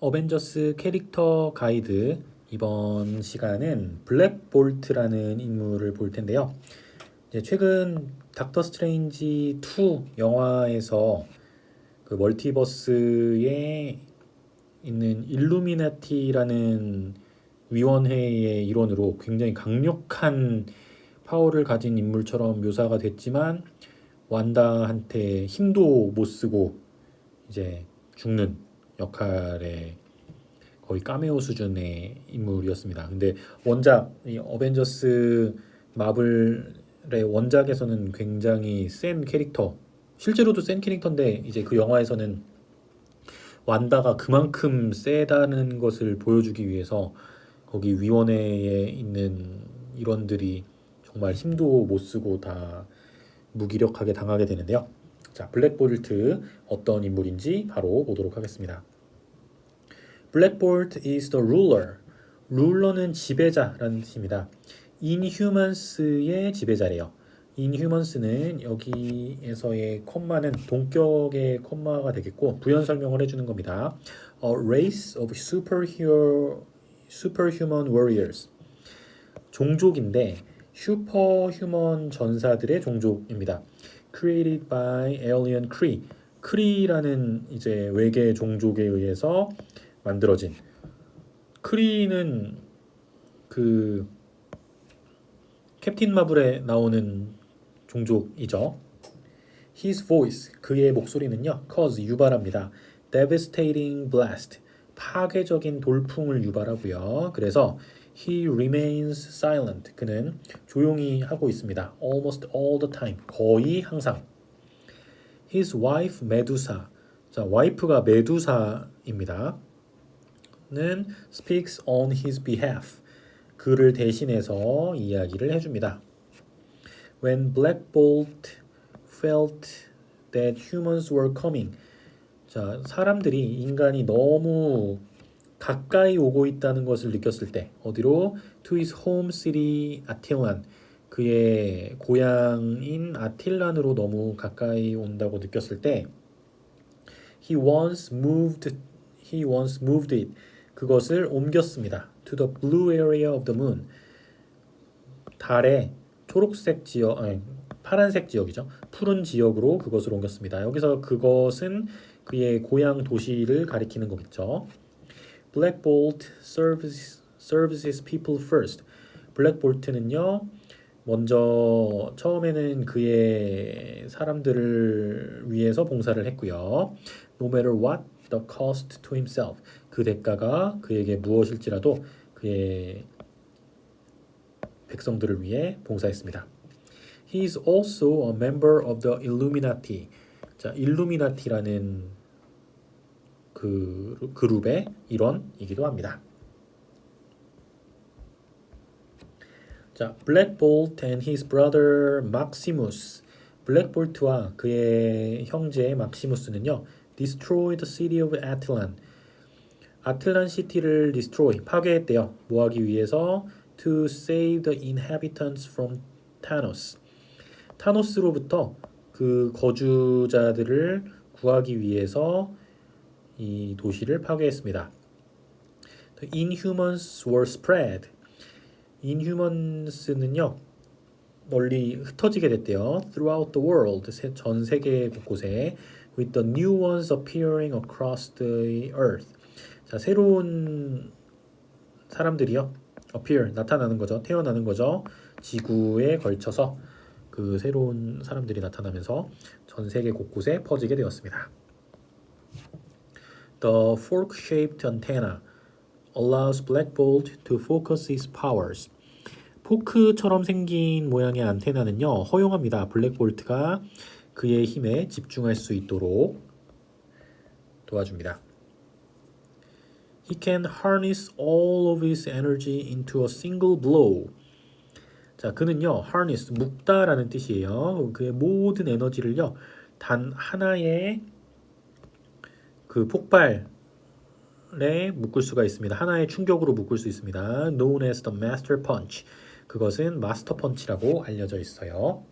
어벤져스 캐릭터 가이드 이번 시간은 블랙 볼트라는 인물을 볼 텐데요. 이제 최근 닥터 스트레인지 2 영화에서 그 멀티버스에 있는 일루미나티라는 위원회의 일원으로 굉장히 강력한 파워를 가진 인물처럼 묘사가 됐지만 완다한테 힘도 못 쓰고 이제 죽는 역할의 거의 까메오 수준의 인물이었습니다. 근데 원작 이 어벤져스 마블의 원작에서는 굉장히 센 캐릭터, 실제로도 센 캐릭터인데 이제 그 영화에서는 완다가 그만큼 세다는 것을 보여주기 위해서 거기 위원회에 있는 일원들이 정말 힘도 못 쓰고 다 무기력하게 당하게 되는데요. 자, 블랙볼트 어떤 인물인지 바로 보도록 하겠습니다. Black Bolt is the ruler. 룰러는 지배자라는 뜻입니다. Inhumans의 지배자래요. Inhumans는 여기에서의 콤마는 동격의 콤마가 되겠고 부연 설명을 해주는 겁니다. A race of superhero, superhuman warriors. 종족인데 슈퍼휴먼 전사들의 종족입니다. Created by alien Kree. 크리라는 이제 외계 종족에 의해서 만들어진 크리는 그 캡틴 마블에 나오는 종족이죠. His voice 그의 목소리는요 cause 유발합니다. devastating blast 파괴적인 돌풍을 유발하고요. 그래서 he remains silent 그는 조용히 하고 있습니다. almost all the time 거의 항상 his wife 메두사 자 와이프가 메두사입니다. 는 speaks on his behalf. 그를 대신해서 이야기를 해줍니다. When Black Bolt felt that humans were coming. 자, 사람들이 인간이 너무 가까이 오고 있다는 것을 느꼈을 때 어디로 to his home city 아틸란 그의 고향인 아틸란으로 너무 가까이 온다고 느꼈을 때 he once moved he once moved it 그것을 옮겼습니다. To the blue area of the moon. 달의 초록색 지역, 아니, 파란색 지역이죠. 푸른 지역으로 그것을 옮겼습니다. 여기서 그것은 그의 고향 도시를 가리키는 거겠죠. Black Bolt serves, serves people first. 블랙 볼트는요. 먼저 처음에는 그의 사람들을 위해서 봉사를 했고요. No matter what the cost to himself. 그 대가가 그에게 무엇일지라도 그의 백성들을 위해 봉사했습니다. He is also a member of the Illuminati. 자, 일루미나티라는 그 그룹의 일원이기도 합니다. 자, 블랙 볼트 and his brother Maximus. 블랙 볼트와 그의 형제 막시무스는요. destroyed the city of Atlan. 아틀란 시티를 destroy 파괴했대요. 뭐 하기 위해서 to save the inhabitants from Thanos. 타노스로부터 그 거주자들을 구하기 위해서 이 도시를 파괴했습니다. The Inhumans were spread. Inhumans는요 널리 흩어지게 됐대요. Throughout the world 전 세계 곳곳에 with the new ones appearing across the earth. 자 새로운 사람들이요 appear 나타나는 거죠. 태어나는 거죠. 지구에 걸쳐서 그 새로운 사람들이 나타나면서 전 세계 곳곳에 퍼지게 되었습니다. The fork-shaped antenna allows Black Bolt to focus his powers. 포크처럼 생긴 모양의 안테나는요 허용합니다. 블랙볼트가 그의 힘에 집중할 수 있도록 도와줍니다. He can harness all of his energy into a single blow. 자, 그는요, harness, 묶다라는 뜻이에요. 그의 모든 에너지를요, 단 하나의 그 폭발에 묶을 수가 있습니다. 하나의 충격으로 묶을 수 있습니다. known as the master punch. 그것은 마스터 펀치라고 알려져 있어요.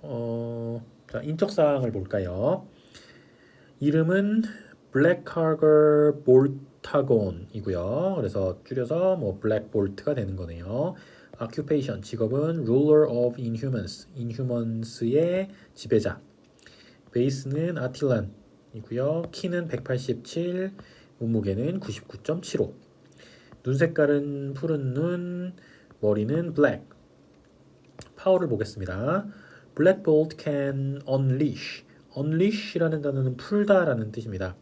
어, 자, 인적 사항을 볼까요? 이름은 블랙카거 볼타곤이고요. 그래서 줄여서 뭐 블랙볼트가 되는 거네요. Occupation 직업은 ruler of inhumans inhumans의 지배자. 베이스는 아틸란이고요. 키는 187, 몸무게는 99.75. 눈 색깔은 푸른 눈, 머리는 블랙. 파워를 보겠습니다. Black Bolt can unleash. unleash라는 단어는 풀다라는 뜻입니다.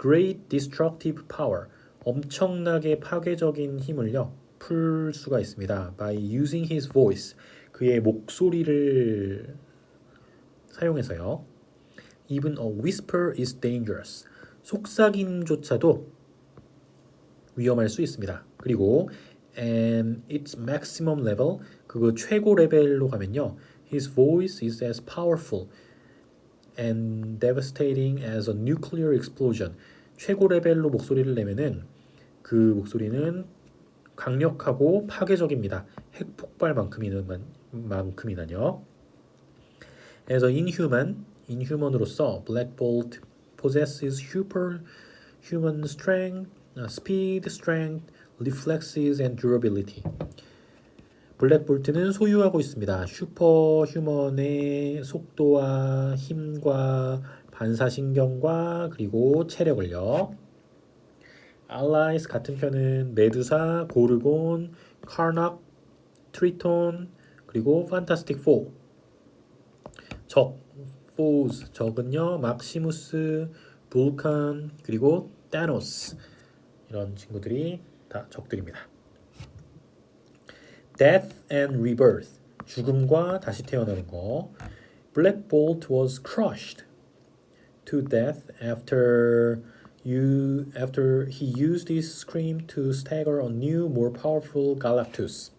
Great destructive power. 엄청나게 파괴적인 힘을요. 풀 수가 있습니다. By using his voice. 그의 목소리를 사용해서요. Even a whisper is dangerous. 속삭임조차도 위험할 수 있습니다. 그리고 and its maximum level 그거 최고 레벨로 가면요. His voice is as powerful and devastating as a nuclear explosion. 최고 레벨로 목소리를 내면은 그 목소리는 강력하고 파괴적입니다. 핵 폭발만큼이는 만큼이나요. Inhuman, inhuman으로서 Black Bolt possesses super human strength, uh, speed, strength, reflexes, and durability. 블랙볼트는 소유하고 있습니다. 슈퍼 휴먼의 속도와 힘과 반사신경과 그리고 체력을요. 알라이스 같은 편은 메두사, 고르곤, 카낙, 트리톤 그리고 판타스틱 4. 적, 포즈, 적은요. 막시무스, 불칸 그리고 타노스 이런 친구들이 다 적들입니다. Death and Rebirth 죽음과 다시 태어나는 거. Black Bolt was crushed to death after you after he used his scream to stagger a new, more powerful Galactus.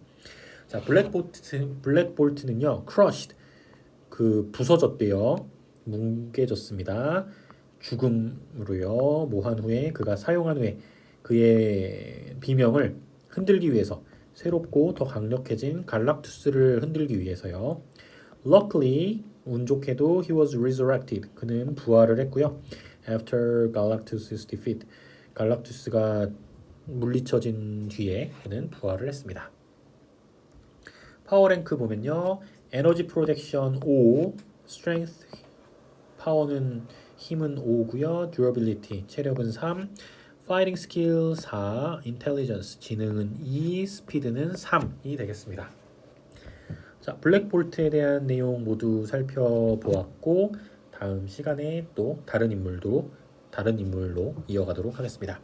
자, 블랙볼트 블랙볼트는요, crushed 그 부서졌대요, 뭉개졌습니다. 죽음으로요, 모한 후에 그가 사용한 후에 그의 비명을 흔들기 위해서 새롭고 더 강력해진 갈락투스를 흔들기 위해서요. Luckily, 운 좋게도 he was resurrected. 그는 부활을 했고요. After Galactus's defeat, 갈락투스가 물리쳐진 뒤에 그는 부활을 했습니다. 파워 랭크 보면요. 에너지 프로텍션 5, 스트렝스 파워는 힘은 5고요. 듀러빌리티 체력은 3, 파이팅 스킬 4, 인텔리전스 지능은 2, 스피드는 3이 되겠습니다. 자, 블랙볼트에 대한 내용 모두 살펴보았고 다음 시간에 또 다른 인물도 다른 인물로 이어가도록 하겠습니다.